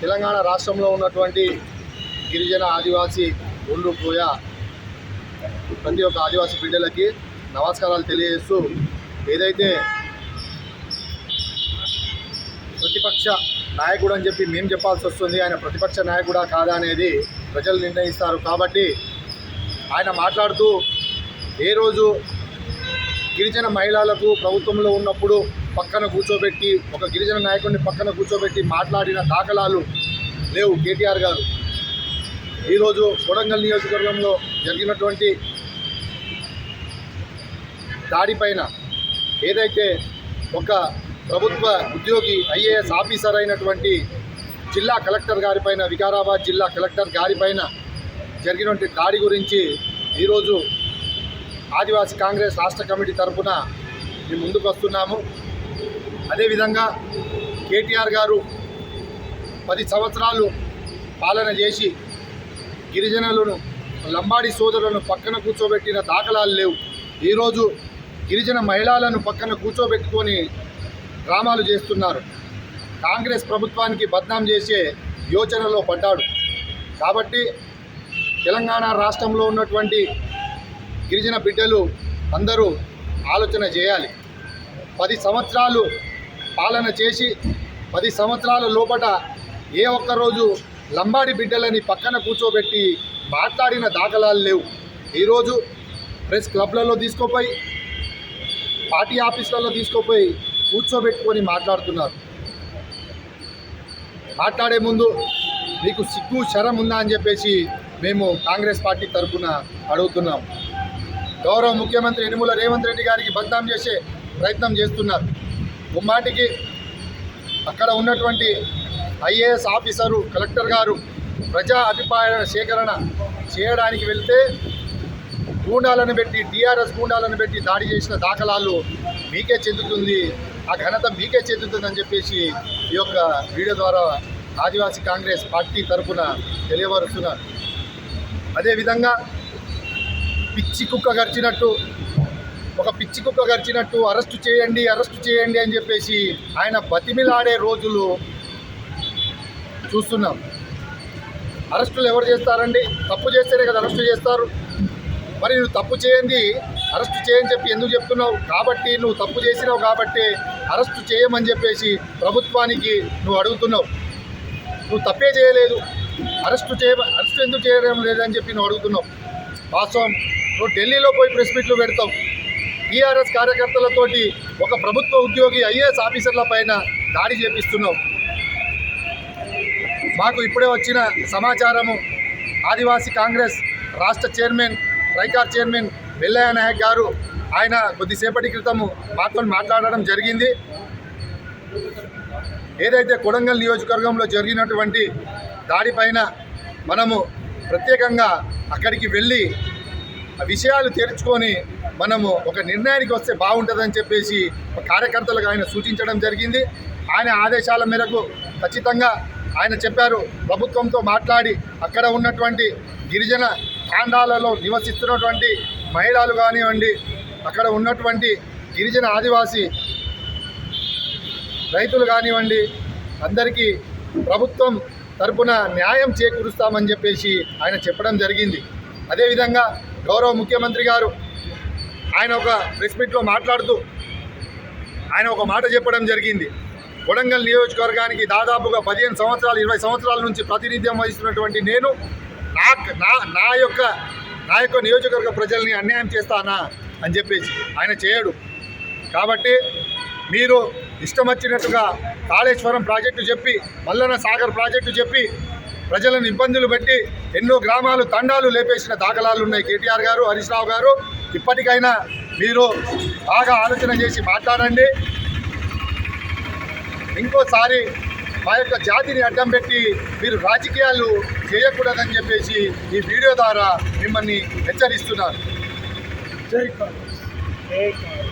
తెలంగాణ రాష్ట్రంలో ఉన్నటువంటి గిరిజన ఆదివాసీ ఒండ్రు పూయ ప్రతి ఒక్క ఆదివాసీ బిడ్డలకి నమస్కారాలు తెలియజేస్తూ ఏదైతే ప్రతిపక్ష నాయకుడు అని చెప్పి మేము చెప్పాల్సి వస్తుంది ఆయన ప్రతిపక్ష నాయకుడా కాదా అనేది ప్రజలు నిర్ణయిస్తారు. కాబట్టి ఆయన మాట్లాడుతూ ఏ రోజు గిరిజన మహిళలకు ప్రభుత్వంలో ఉన్నప్పుడు పక్కన కూర్చోబెట్టి ఒక గిరిజన నాయకుడిని పక్కన కూర్చోబెట్టి మాట్లాడిన దాఖలాలు లేవు కేటీఆర్ గారు. ఈరోజు కొడంగల్ నియోజకవర్గంలో జరిగినటువంటి దాడిపైన ఏదైతే ఒక ప్రభుత్వ ఉద్యోగి ఐఏఎస్ ఆఫీసర్ అయినటువంటి జిల్లా కలెక్టర్ గారిపైన వికారాబాద్ జిల్లా కలెక్టర్ గారిపైన జరిగినటువంటి దాడి గురించి ఈరోజు ఆదివాసీ కాంగ్రెస్ రాష్ట్ర కమిటీ తరఫున మేము ముందుకు వస్తున్నాము. అదేవిధంగా కేటీఆర్ గారు పది సంవత్సరాలు పాలన చేసి గిరిజనులను లంబాడి సోదరులను పక్కన కూర్చోబెట్టిన దాఖలాలు లేవు. ఈరోజు గిరిజన మహిళలను పక్కన కూర్చోబెట్టుకొని డ్రామాలు చేస్తున్నారు. కాంగ్రెస్ ప్రభుత్వానికి బద్నాం చేసే యోచనలో పడ్డాడు. కాబట్టి తెలంగాణ రాష్ట్రంలో ఉన్నటువంటి గిరిజన బిడ్డలు అందరూ ఆలోచన చేయాలి. పది సంవత్సరాలు పాలన చేసి పది సంవత్సరాల లోపట ఏ ఒక్క రోజు లంబాడి బిడ్డలని పక్కన కూర్చోబెట్టి మాట్లాడిన దాఖలాలు లేవు. ఈరోజు ప్రెస్ క్లబ్లలో తీసుకుపోయి పార్టీ ఆఫీసులలో తీసుకుపోయి కూర్చోబెట్టుకొని మాట్లాడుతున్నారు. మాట్లాడే ముందు మీకు సిగ్గు శరం ఉందా అని చెప్పేసి మేము కాంగ్రెస్ పార్టీ తరఫున అడుగుతున్నాం. గౌరవ ముఖ్యమంత్రి యనుమల రేవంత్ రెడ్డి గారికి బద్నాం చేసే ప్రయత్నం చేస్తున్నారు. ముమ్మాటికి అక్కడ ఉన్నటువంటి ఐఏఎస్ ఆఫీసరు కలెక్టర్ గారు ప్రజా అభిప్రాయ సేకరణ చేయడానికి వెళ్తే గూండాలను పెట్టి టీఆర్ఎస్ గూండాలను పెట్టి దాడి చేసిన దాఖలాలు మీకే చెందుతుంది. ఆ ఘనత మీకే చెందుతుందని చెప్పేసి ఈ యొక్క వీడియో ద్వారా ఆదివాసీ కాంగ్రెస్ పార్టీ తరఫున తెలియవరుస్తున్నారు అదేవిధంగా పిచ్చి కుక్క గరిచినట్టు ఒక పిచ్చి కుక్క గడిచినట్టు అరెస్టు చేయండి అరెస్టు చేయండి అని చెప్పేసి ఆయన బతిమిలాడే రోజులు చూస్తున్నాం. అరెస్టులు ఎవరు చేస్తారండి? తప్పు చేస్తేనే కదా అరెస్టు చేస్తారు. మరి నువ్వు తప్పు చేయండి అరెస్టు చేయని చెప్పి ఎందుకు చెప్తున్నావు? కాబట్టి నువ్వు తప్పు చేసినావు కాబట్టి అరెస్టు చేయమని చెప్పేసి ప్రభుత్వానికి నువ్వు అడుగుతున్నావు. నువ్వు తప్పే చేయలేదు. అరెస్టు చేయ అరెస్టు ఎందుకు చేయడం లేదని చెప్పి నువ్వు అడుగుతున్నావు. వాస్తవం. నువ్వు ఢిల్లీలో పోయి ప్రెస్ మీట్లు పెడతావు. టీఆర్ఎస్ కార్యకర్తలతోటి ఒక ప్రభుత్వ ఉద్యోగి ఐఏఎస్ ఆఫీసర్ల పైన దాడి చేపిస్తున్నాం. మాకు ఇప్పుడే వచ్చిన సమాచారము ఆదివాసీ కాంగ్రెస్ రాష్ట్ర చైర్మన్ రైకార్ చైర్మన్ వెల్లయ్య నాయక్ గారు ఆయన కొద్దిసేపటి క్రితము మాతో మాట్లాడడం జరిగింది. ఏదైతే కొడంగల్ నియోజకవర్గంలో జరిగినటువంటి దాడిపైన మనము ప్రత్యేకంగా అక్కడికి వెళ్ళి విషయాలు తెరుచుకొని మనము ఒక నిర్ణయానికి వస్తే బాగుంటుందని చెప్పేసి కార్యకర్తలకు ఆయన సూచించడం జరిగింది. ఆయన ఆదేశాల మేరకు ఖచ్చితంగా ఆయన చెప్పారు. ప్రభుత్వంతో మాట్లాడి అక్కడ ఉన్నటువంటి గిరిజన తాండాలలో నివసిస్తున్నటువంటి మహిళలు కానివ్వండి అక్కడ ఉన్నటువంటి గిరిజన ఆదివాసీ రైతులు కానివ్వండి అందరికీ ప్రభుత్వం తరపున న్యాయం చేకూరుస్తామని చెప్పేసి ఆయన చెప్పడం జరిగింది. అదేవిధంగా గౌరవ ముఖ్యమంత్రి గారు ఆయన ఒక ప్రెస్ మీట్లో మాట్లాడుతూ ఆయన ఒక మాట చెప్పడం జరిగింది. కొడంగల్ నియోజకవర్గానికి దాదాపుగా పదిహేను సంవత్సరాలు ఇరవై సంవత్సరాల నుంచి ప్రాతినిధ్యం వహిస్తున్నటువంటి నేను నా నా నా యొక్క నా యొక్క నియోజకవర్గ ప్రజల్ని అన్యాయం చేస్తానా అని చెప్పేసి ఆయన చేయడు. కాబట్టి మీరు ఇష్టం వచ్చినట్టుగా కాళేశ్వరం ప్రాజెక్టు చెప్పి మల్లన్న సాగర్ ప్రాజెక్టు చెప్పి ప్రజలను ఇబ్బందులు పెట్టి ఎన్నో గ్రామాలు తండాలు లేపేసిన దాఖలాలు ఉన్నాయి. కేటీఆర్ గారు హరీష్ రావు గారు. ఇప్పటికైనా మీరు బాగా ఆలోచన చేసి మాట్లాడండి. ఇంకోసారి మా యొక్క జాతిని అడ్డం పెట్టి మీరు రాజకీయాలు చేయకూడదని చెప్పేసి ఈ వీడియో ద్వారా మిమ్మల్ని హెచ్చరిస్తున్నాను జై కాంగ్రెస్. జై కాంగ్రెస్.